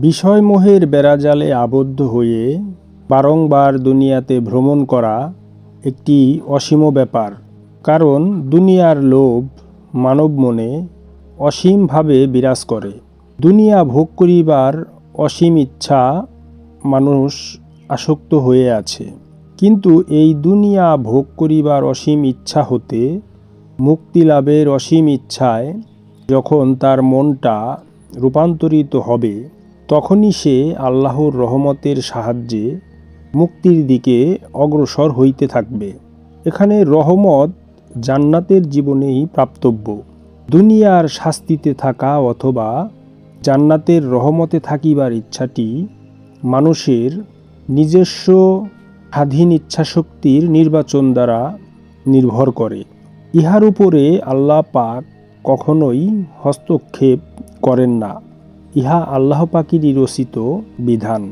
বিষয়মোহের বেড়াজালে আবদ্ধ হয়ে বারংবার দুনিয়াতে ভ্রমণ করা একটি অসীম ব্যাপার। কারণ দুনিয়ার লোভ মানব মনে অসীমভাবে বিরাজ করে। দুনিয়া ভোগ করিবার অসীম ইচ্ছা মানুষ আসক্ত হয়ে আছে। কিন্তু এই দুনিয়া ভোগ করিবার অসীম ইচ্ছা হতে মুক্তি লাভের অসীম ইচ্ছায় যখন তার মনটা রূপান্তরিত হবে তখনই সে আল্লাহর রহমতের সাহায্যে মুক্তির দিকে অগ্রসর হইতে থাকবে। এখানে রহমত জান্নাতের জীবনেই প্রাপ্তব্য। দুনিয়ার শাস্তিতে থাকা অথবা জান্নাতের রহমতে থাকিবার ইচ্ছাটি মানুষের নিজস্ব স্বাধীন ইচ্ছাশক্তির নির্বাচন দ্বারা নির্ভর করে। ইহার উপরে আল্লাহ পাক কখনোই হস্তক্ষেপ করেন না। ইহা আল্লাহ পাকিরই রচিত বিধান।